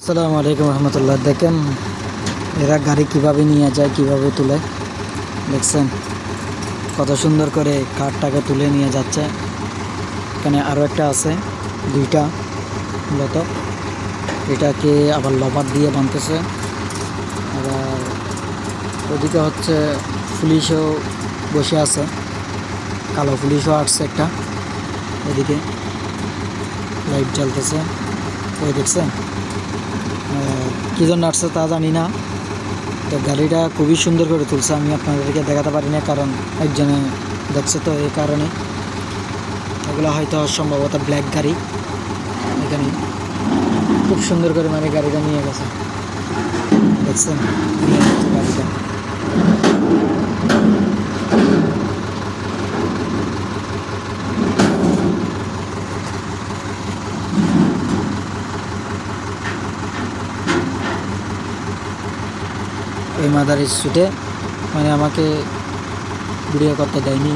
আসসালামু আলাইকুম রহমতুল্লাহ। দেখেন, এরা গাড়ি কীভাবে নিয়ে যায়, কীভাবে তুলে, দেখছেন? কত সুন্দর করে কাঠটাকে তুলে নিয়ে যাচ্ছে। এখানে আরও একটা আছে, দুইটা মূলত। এটাকে আবার লবার দিয়ে বাঁধতেছে আবার ওদিকে হচ্ছে পুলিশও বসে আছে। কালো পুলিশও আসছে একটা ওদিকে লাইট জ্বলতেছে। ওই দেখছেন? কী আসছে তা জানি না। তো গাড়িটা খুবই সুন্দর করে তুলছে, আমি আপনাদেরকে দেখাতে পারি না, কারণ একজনে দেখছে তো এই কারণে। এগুলো হয়তো সম্ভবত ব্ল্যাক গাড়ি। এখানে খুব সুন্দর করে মানে গাড়িটা নিয়ে গেছে। দেখছেন নিয়ে যাচ্ছে গাড়িটা এই মাদার স্ট্রিটে মানে আমাকে ভিডিও করতে দেয়নি।